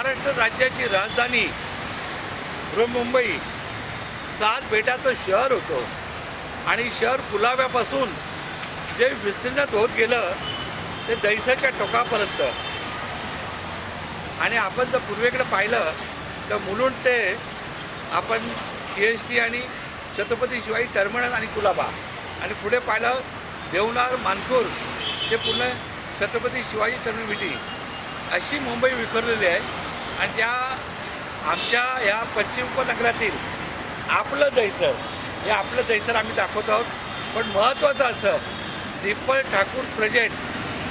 महाराष्ट्र राज्याची राजधानी मुंबई सात बेटाचं शहर होतं. आणि शहर कुलाव्यापासून जे विस्तीर्णत होत गेलं ते दैसाच्या टोकापर्यंत. आणि आपण जर पूर्वेकडे पाहिलं तर मुलुंड ते आपण सी एस टी आणि छत्रपती शिवाजी टर्मिनल आणि कुलाबा. आणि पुढे पाहिलं देवनार मानपूर ते पूर्ण छत्रपती शिवाजी टर्मिनल अशी मुंबई विखरलेली आहे. आणि त्या आमच्या या पश्चिम उपनगरातील आपलं दैसर हे आपलं दैसर आम्ही दाखवत आहोत. पण महत्त्वाचं असं डिप्पल ठाकूर प्रेजेंट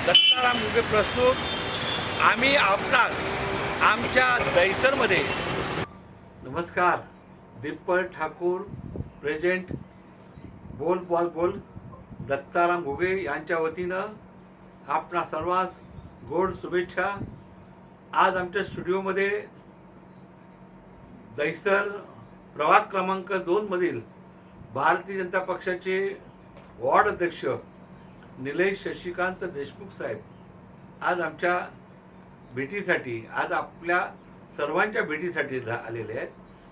दत्ताराम मुगे प्रस्तुत. आम्ही आपणास आमच्या दैसरमध्ये नमस्कार. दिप्पल ठाकूर प्रेझेंट बोल बॉल बोल. दत्ताराम घुगे यांच्या वतीनं आपणा सर्वांस गोड शुभेच्छा. आज आमच्या स्टुडिओमध्ये दैसर प्रभाग क्रमांक दोनमधील भारतीय जनता पक्षाचे वॉर्ड अध्यक्ष निलेश शशिकांत देशमुख साहेब आज आमच्या भेटीसाठी आज आपल्या सर्वांच्या भेटीसाठी आलेले आहेत.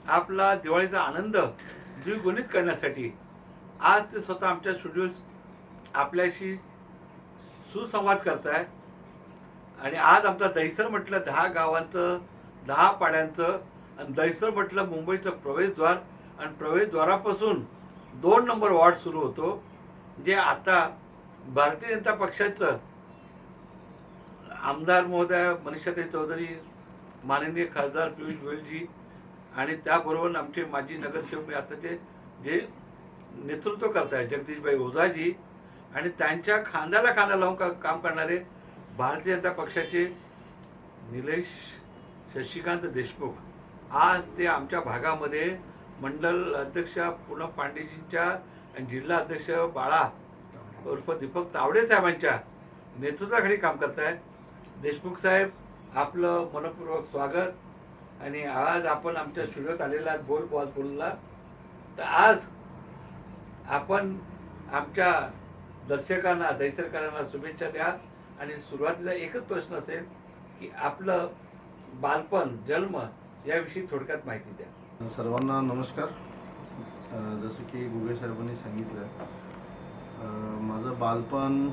आपला दिवाळीचा आनंद द्विगुणित करण्यासाठी आज ते स्वतः आमच्या स्टुडिओ आपल्याशी सुसंवाद करताय आणि आज आमचा दहिसर म्हटलं दहा गावांचं दहा पाड्यांचं आणि दहिसर म्हटलं मुंबईचं प्रवेशद्वार आणि प्रवेशद्वारापासून दोन नंबर वॉर्ड सुरू होतो. जे आता भारतीय जनता पक्षाचं आमदार महोदय मनीषाताई चौधरी माननीय खासदार पियुष गोयलजी आणि त्याबरोबर आमचे माजी नगरसेवक आताचे जे नेतृत्व करत आहेत जगदीशभाई ओझाजी आणि त्यांच्या खांद्याला खांदा लावून का काम करणारे भारतीय जनता पक्षाचे निलेश शशिकांत देशमुख आज ते आमच्या भागामध्ये मंडल अध्यक्ष पूनम पांडेजींच्या आणि जिल्हा अध्यक्ष बाळा उर्फ दीपक तावडे साहेबांच्या नेतृत्वाखाली काम करत आहे देशमुख साहेब आपलं मनपूर्वक स्वागत. आणि आज आपण आमच्या स्टुडिओत आलेला आहात बोल बॉल बोलला तर आज आपण आमच्या दर्शकांना दैसरकारांना शुभेच्छा द्या. आणि सुरुवातीला एकच प्रश्न असेल की आपलं बालपण जन्म याविषयी थोडक्यात माहिती द्या. सर्वांना नमस्कार. जसं की गुगे साहेबांनी सांगितलं माझं बालपण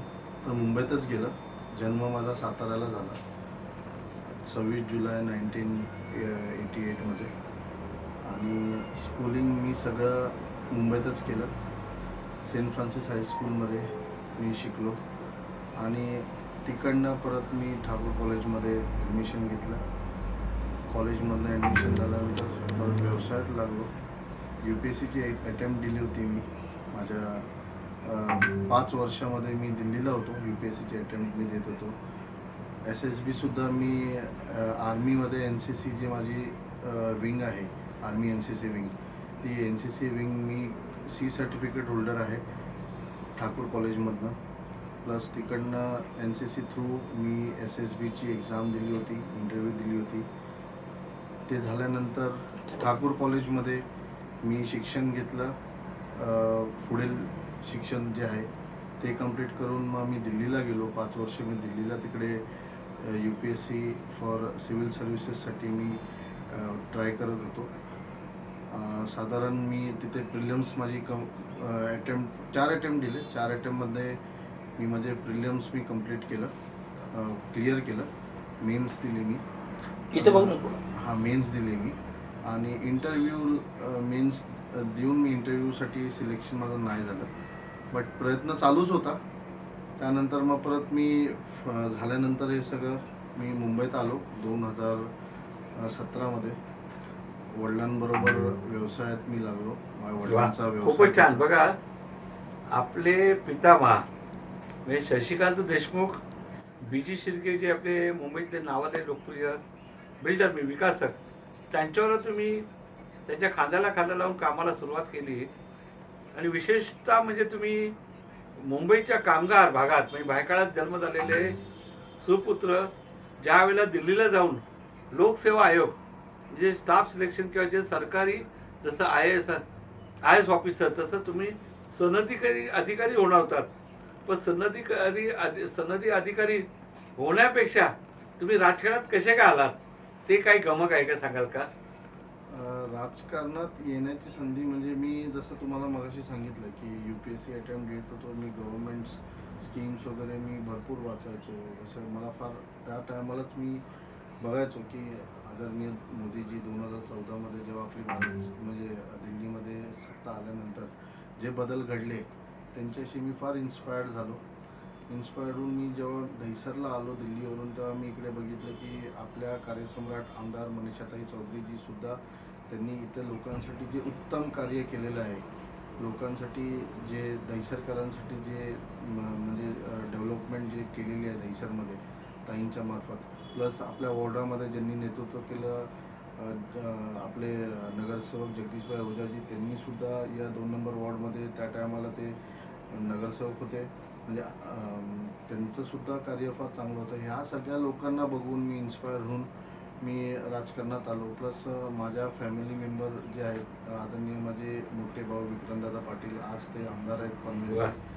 तर मुंबईतच गेलं. जन्म माझा साताऱ्याला झाला. सव्वीस जुलै नाईन्टीन एटी एटमध्ये आणि स्कूलिंग मी सगळं मुंबईतच केलं. सेंट फ्रान्सिस हायस्कूलमध्ये मी शिकलो. आणि तिकडनं परत मी ठाकूर कॉलेजमध्ये ॲडमिशन घेतलं. कॉलेजमधनं ॲडमिशन झाल्यानंतर परत व्यवसायात लागलो. यू पी एस सीची अटेम्प्ट दिली होती मी. माझ्या पाच वर्षामध्ये मी दिल्लीला होतो. यू पी एस सीची अटेम्प्ट मी देत होतो. एस एस बीसुद्धा मी आर्मीमध्ये एन सी सी जी माझी विंग आहे. Army N C C wing ती एन सी सी विंग मी सी सर्टिफिकेट होल्डर आहे. ठाकूर कॉलेजमधनं. प्लस तिकडनं एन सी सी थ्रू मी एस एस बीची एक्झाम दिली होती इंटरव्ह्यू दिली होती. ते झाल्यानंतर ठाकूर कॉलेजमध्ये मी शिक्षण घेतलं. पुढील शिक्षण जे आहे ते कंप्लीट करून मग मी दिल्लीला गेलो. पाच वर्ष मी दिल्लीला तिकडे U P S C for civil सर्व्हिसेससाठी मी ट्राय करत होतो. साधारण मी तिथे प्रिलियम्स माझी कम अटेम्प्ट चार अटेम्प्ट दिले. चार अटेम्प्टमध्ये मी माझे प्रिलियम्स मी कंप्लीट केलं. क्लिअर केलं. मेन्स दिली मी. इथं बघ नको. हा मेन्स दिली मी. आणि इंटरव्ह्यू मेन्स देऊन मी इंटरव्ह्यूसाठी सिलेक्शन माझं नाही झालं. बट प्रयत्न चालूच होता. त्यानंतर मग परत मी फ- झाल्यानंतर हे सगळं मी मुंबईत आलो दोन हजार सतरामध्ये. वडिलांबरोबर व्यवसायात मी लागलो. माझ्या वडिलांचा खूपच छान. व्यवसाय बघा आपले पितामहा म्हणजे शशिकांत देशमुख बी जी शिर्के जे आपले मुंबईतले नावाले लोकप्रिय बिल्डर मी विकासक त्यांच्यावर तुम्ही त्यांच्या खांद्याला खांदा लावून कामाला सुरुवात केली. आणि विशेषतः म्हणजे तुम्ही मुंबईच्या कामगार भागात म्हणजे भायकाळात जन्म झालेले सुपुत्र ज्यावेळेला दिल्लीला जाऊन लोकसेवा आयोग जे स्टाफ सिलेक्शन किंवा जे सरकारी जसं I S I S officer तसं तुम्ही सनदी अधिकारी होणार होतात. पण सनदीकारी अधि सनदी अधिकारी होण्यापेक्षा तुम्ही राजकारणात कसे काय आलात? ते काही गमक आहे का सांगाल का? राजकारणात येण्याची संधी म्हणजे मी जसं तुम्हाला मगाशी सांगितलं की U P S C attempt घेत होतो मी गव्हर्नमेंट स्कीम्स वगैरे मी भरपूर वाचायचो. जसं मला फार त्या टायमालाच मी बघायचो की आदरणीय मोदीजी दोन हजार चौदामध्ये जेव्हा आपली भारत म्हणजे दिल्लीमध्ये सत्ता आल्यानंतर जे बदल घडले त्यांच्याशी मी फार इन्स्पायर्ड झालो. इन्स्पायर्ड होऊन मी जेव्हा दहिसरला आलो दिल्लीवरून तेव्हा मी इकडे बघितलं की आपल्या कार्यसम्राट आमदार मनीषाताई चौधरीजी सुद्धा त्यांनी इथं लोकांसाठी जे उत्तम कार्य केलेलं आहे लोकांसाठी जे दहिसरकरांसाठी जे म्हणजे डेव्हलपमेंट जे केलेली आहे दहिसरमध्ये ताईंच्या मार्फत. प्लस आपल्या वॉर्डामध्ये ज्यांनी नेतृत्व केलं आपले नगरसेवक जगदीशभाई ओझाजी त्यांनीसुद्धा या दोन नंबर वॉर्डमध्ये त्या टायमाला ते नगरसेवक होते. म्हणजे त्यांचं सुद्धा कार्य फार चांगलं होतं. ह्या सगळ्या लोकांना बघून मी इन्स्पायर होऊन मी राजकारणात आलो. प्लस माझ्या फॅमिली मेंबर जे आहेत आदरणीय माझे मोठे भाऊ विक्रमदादा पाटील आज ते आमदार आहेत. पनवेल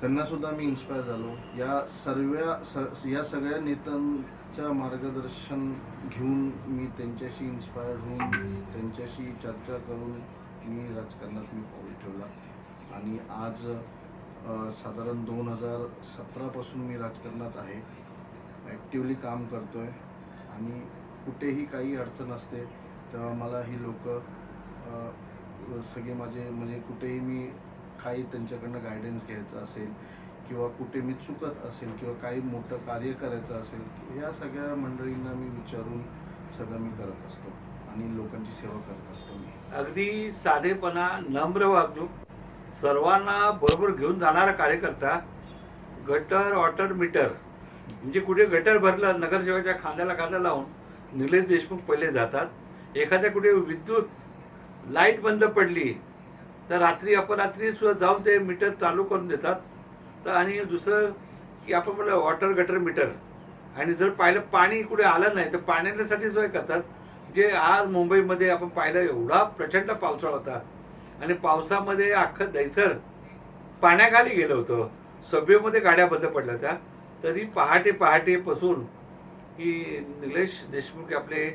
त्यांना सुद्धा मी इन्स्पायर झालो. या सर्व स- या सगळ्या नेत्यांच्या मार्गदर्शन घेऊन मी त्यांच्याशी इन्स्पायर होऊन त्यांच्याशी चर्चा करून मी राजकारणात मी पाऊल ठेवला. आणि आज साधारण दोन हजार सतरापासून मी राजकारणात आहे. ॲक्टिवली काम करतो आहे आणि कुठेही काही अडचण असते तेव्हा मला ही लोक सगळे माझे म्हणजे कुठेही मी काही त्यांच्याकडनं गायडन्स घ्यायचं असेल किंवा कुठे मी चुकत असेल किंवा काही मोठं कार्य करायचं असेल या सगळ्या मंडळींना मी विचारून सगळं मी करत असतो. आणि लोकांची सेवा करत असतो मी. अगदी साधेपणा नम्र वागणूक सर्वांना बरोबर घेऊन जाणारा कार्यकर्ता गटर वॉटर मीटर म्हणजे कुठे गटर भरलं नगरसेवकाच्या खांद्याला खांदा लावून निलेश देशमुख पहिले जातात. एखाद्या कुठे विद्युत लाइट बंद पडली तर रात्री अपरात्री सुद्धा जाऊन ते मीटर चालू करून देतात. तर आणि दुसरं की आपण म्हणलं वॉटर गटर मीटर. आणि जर पाहिलं पाणी कुठे आलं नाही तर पाण्यासाठी सोय करतात. जे आज मुंबईमध्ये आपण पाहिलं एवढा प्रचंड पावसाळा होता. आणि पावसामध्ये अख्खं दैसर पाण्याखाली गेलं होतं. सभेमध्ये गाड्या बंद पडल्या होत्या. तरी पहाटे पहाटेपासून की निलेश देशमुख आपले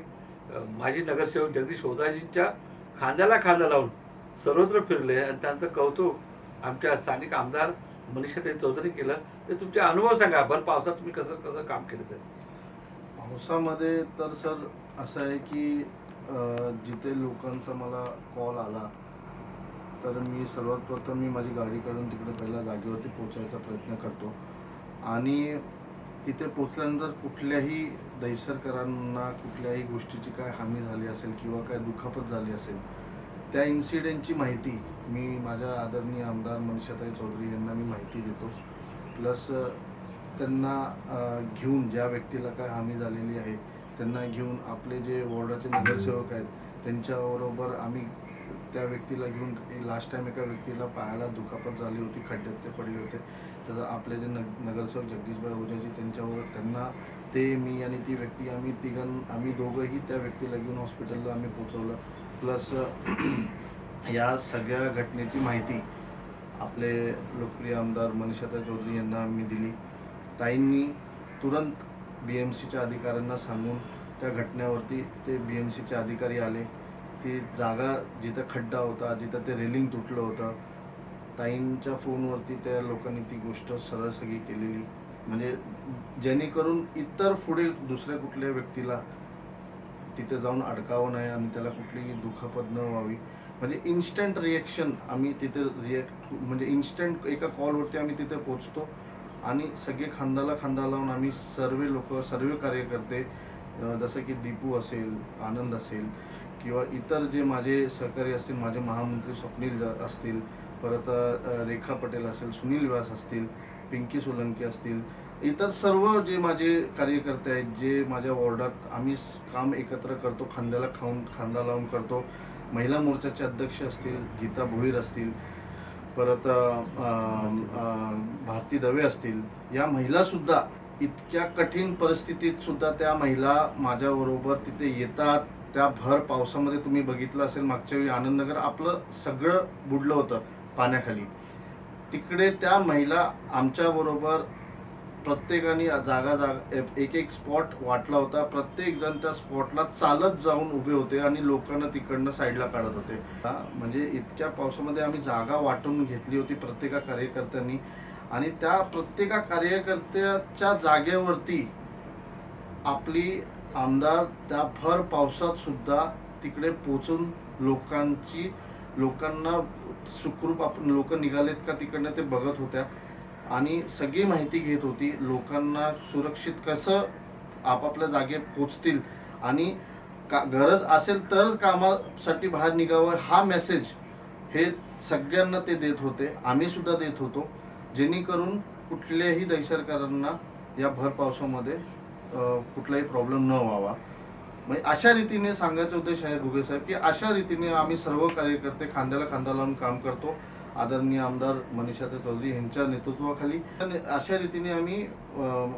माजी नगरसेवक जगदीश होदाजींच्या खांद्याला खांदा लावून सर्वत्र फिरले आणि त्यांचं कौतुक आमच्या स्थानिक आमदार मनीषाताई चौधरी केलं. ते तुमचे अनुभव सांगा. भर पावसात तुम्ही कसं कसं काम केलं ते? पावसामध्ये तर सर असं आहे की जिथे लोकांचा मला कॉल आला तर मी सर्वात प्रथम मी माझी गाडी काढून तिकडे पहिला जागेवरती पोचायचा प्रयत्न करतो. आणि तिथे पोचल्यानंतर कुठल्याही दहिसरकरांना कुठल्याही गोष्टीची काय हानी झाली असेल किंवा काय दुखापत झाली असेल त्या इन्सिडेंटची माहिती मी माझ्या आदरणीय आमदार मनीषाताई चौधरी यांना मी माहिती देतो. प्लस त्यांना घेऊन ज्या व्यक्तीला काय हानी झालेली आहे त्यांना घेऊन आपले जे वॉर्डाचे नगरसेवक आहेत त्यांच्याबरोबर आम्ही त्या व्यक्तीला घेऊन लास्ट टाईम एका व्यक्तीला पायाला दुखापत झाली होती खड्ड्यात ते पडले होते. तर आपले जे नग नगरसेवक जगदीशभाई ओझाजी त्यांच्यावर त्यांना ते मी आणि ती व्यक्ती आम्ही तिघां आम्ही दोघंही त्या व्यक्तीला घेऊन हॉस्पिटलला आम्ही पोचवलं प्लस या सगळ्या घटनेची माहिती आपले लोकप्रिय आमदार मनीषाता चौधरी यांना आम्ही दिली. ताईंनी तुरंत बी एम सीच्या अधिकाऱ्यांना सांगून त्या घटनेवरती ते बी एम सीचे अधिकारी आले. ती जागा जिथं खड्डा होता जिथं ते रेलिंग तुटलं होतं ताईंच्या फोनवरती त्या लोकांनी ती गोष्ट सरळ सगळी केलेली. म्हणजे जेणेकरून इतर पुढे दुसऱ्या कुठल्या व्यक्तीला तिथे जाऊन अडकावं नाही आणि त्याला कुठलीही दुखापत न व्हावी. म्हणजे इन्स्टंट रिॲक्शन आम्ही तिथे रिएक्ट म्हणजे इन्स्टंट एका कॉलवरती आम्ही तिथे पोचतो आणि सगळे खांदाला खांदा लावून आम्ही सर्व लोक सर्व कार्यकर्ते जसं की दीपू असेल आनंद असेल किंवा इतर जे माझे सहकारी असतील माझे महामंत्री स्वप्नील असतील परत रेखा पटेल असेल सुनील व्यास असतील पिंकी सोलंकी असतील इतर सर्व जे माझे कार्यकर्ते आहेत जे माझ्या वॉर्डात आम्ही काम एकत्र करतो खांद्याला खाऊन खांदा लावून करतो. महिला मोर्चाचे अध्यक्ष असतील गीता भोईर असतील परत भारती दवे असतील या महिलासुद्धा इतक्या कठीण परिस्थितीत सुद्धा त्या महिला माझ्याबरोबर तिथे येतात. त्या भर पावसामध्ये तुम्ही बघितलं असेल मागच्या वेळी आनंदनगर आपलं सगळं बुडलं होतं पाण्याखाली. तिकडे त्या महिला आमच्याबरोबर प्रत्येकाने जागा जागा एक एक स्पॉट वाटला होता. प्रत्येक जण त्या स्पॉटला चालत जाऊन उभे होते आणि लोकांना तिकडनं साईडला काढत होते. म्हणजे इतक्या पावसामध्ये आम्ही जागा वाटून घेतली होती प्रत्येका कार्यकर्त्यांनी. आणि त्या प्रत्येका कार्यकर्त्याच्या जागेवरती आपली आमदार त्या भर पावसात सुद्धा तिकडे पोचून लोकांची लोकांना सुखरूप आपण लोक निघालेत का तिकडनं ते बघत होत्या. आणि सगळी माहिती घेत होती लोकांना सुरक्षित कसं आपापल्या जागे पोचतील. आणि का गरज असेल तरच कामासाठी बाहेर निघावं हा मेसेज हे सगळ्यांना ते देत होते. आम्ही सुद्धा देत होतो. जेणेकरून कुठल्याही दैसरकारांना या भर पावसामध्ये कुठलाही प्रॉब्लेम न व्हावा. म्हणजे अशा रीतीने सांगायचं होतं शाहीर घुगे साहेब की अशा रीतीने आम्ही सर्व कार्यकर्ते खांद्याला खांदा लावून काम करतो. आदरणीय आमदार मनीषाताई चौधरी यांच्या नेतृत्वाखाली. अशा रीतीने आम्ही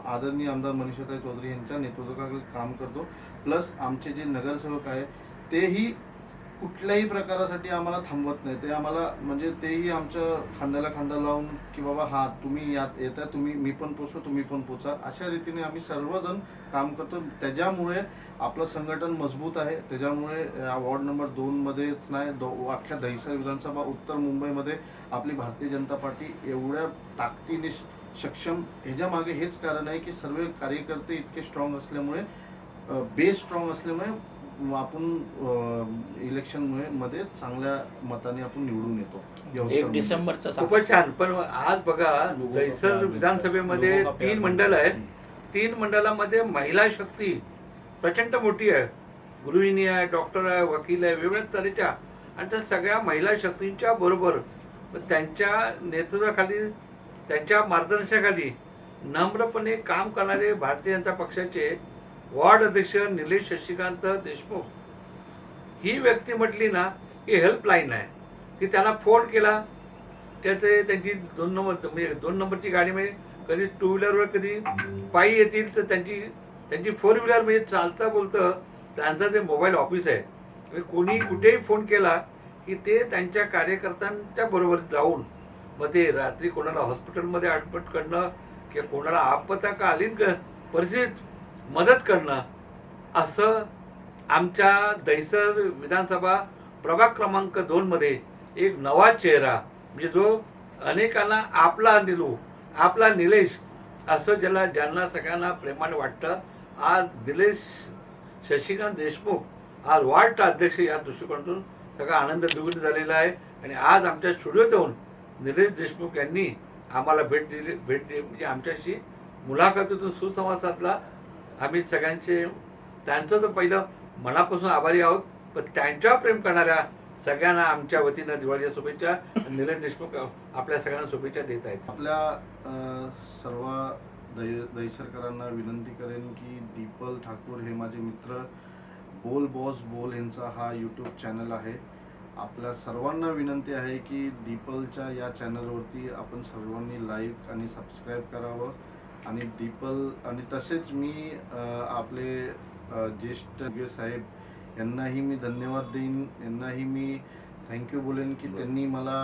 आदरणीय आमदार मनीषाताई चौधरी यांच्या नेतृत्वाखाली काम करतो. प्लस आमचे जे नगरसेवक आहे तेही कुठल्याही प्रकारासाठी आम्हाला थांबवत नाही. ते आम्हाला म्हणजे तेही आमच्या खांद्याला खांदा लावून की बाबा हा तुम्ही यात येता तुम्ही मी पण पोचतो तुम्ही पण पोचा. अशा रीतीने आम्ही सर्वजण काम करतो. त्याच्यामुळे आपलं संघटन मजबूत आहे. त्याच्यामुळे वॉर्ड नंबर दोनमध्येच नाही दो अख्ख्या दहिसर विधानसभा उत्तर मुंबईमध्ये आपली भारतीय जनता पार्टी एवढ्या ताकदीने सक्षम. ह्याच्या मागे हेच कारण आहे की सर्व कार्यकर्ते इतके स्ट्रॉंग असल्यामुळे बेस स्ट्रॉंग असल्यामुळे आपण इलेक्शनमध्ये चांगल्या मताने आपण निवडून येतो. एक. डिसेंबरचा खूपच छान. पण आज बघा दहिसर विधानसभेमध्ये तीन मंडळ आहेत. तीन मंडळामध्ये महिला शक्ती प्रचंड मोठी आहे. गृहिणी आहे डॉक्टर आहे वकील आहे वेगवेगळ्या तऱ्हेच्या. आणि त्या सगळ्या महिला शक्तींच्या बरोबर. त्यांच्या नेतृत्वाखाली त्यांच्या मार्गदर्शनाखाली नम्रपणे काम करणारे भारतीय जनता पक्षाचे वॉर्ड अध्यक्ष निलेश शशिकांत देशमुख. ही व्यक्ती म्हटली ना की हेल्पलाईन आहे. की त्यांना फोन केला. त्या ते त्यांची दोन नंबर म्हणजे दोन नंबरची गाडी म्हणजे कधी टू व्हीलरवर कधी पायी येतील तर त्यांची त्यांची फोर व्हीलर म्हणजे चालता बोलतं त्यांचं ते मोबाईल ऑफिस आहे. म्हणजे कोणी कुठेही फोन केला की ते त्यांच्या कार्यकर्त्यांच्या बरोबर जाऊन मग ते रात्री कोणाला हॉस्पिटलमध्ये ॲडमिट करणं किंवा कोणाला आपत्कालीन आली परिस्थितीत मदत करणं असं आमच्या दहिसर विधानसभा प्रभाग क्रमांक दोनमध्ये एक नवा चेहरा म्हणजे जो अनेकांना आपला निलू आपला निलेश असं ज्याला ज्यांना सगळ्यांना प्रेमाने वाटतं. आज निलेश शशिकांत देशमुख आज वार्ड अध्यक्ष या दृष्टिकोनातून सगळा आनंद द्विगुण झालेला आहे. आणि आज आमच्या स्टुडिओत येऊन निलेश देशमुख यांनी आम्हाला भेट दिली भेट दिली म्हणजे आमच्याशी मुलाखतीतून सुसंवाद साधला. आम्ही सगळ्यांचे त्यांचं तर पहिलं मनापासून आभारी आहोत पण त्यांच्यावर प्रेम करणाऱ्या सगळ्यांना आमच्या वतीनं दिवाळीच्या शुभेच्छा निलेश देशमुख आपल्या सगळ्यांना शुभेच्छा देत आहेत. आपल्या सर्व दै दहिसरकरांना विनंती करेन की दीपल ठाकूर हे माझे मित्र बोल बॉस बोल यांचा हा यूट्यूब चॅनल आहे. आपल्या सर्वांना विनंती आहे की दीपलच्या या चॅनलवरती आपण सर्वांनी लाईक आणि सबस्क्राईब करावं. आणि दीपल आणि तसेच मी आपले ज्येष्ठ साहेब यांनाही मी धन्यवाद देईन. यांनाही मी थँक्यू बोलेन की त्यांनी मला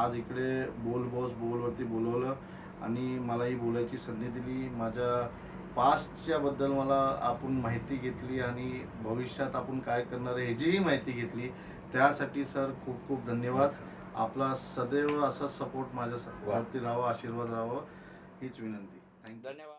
आज इकडे बोल बॉस बोलवरती बोलवलं आणि मलाही बोलायची संधी दिली. माझ्या पास्टच्या बद्दल मला आपण माहिती घेतली आणि भविष्यात आपण काय करणार आहे ह्याचीही माहिती घेतली. त्यासाठी सर खूप खूप धन्यवाद. आपला सदैव असा सपोर्ट माझ्या वरती राहावा आशीर्वाद राहावा हीच विनंती. थँक्यू धन्यवाद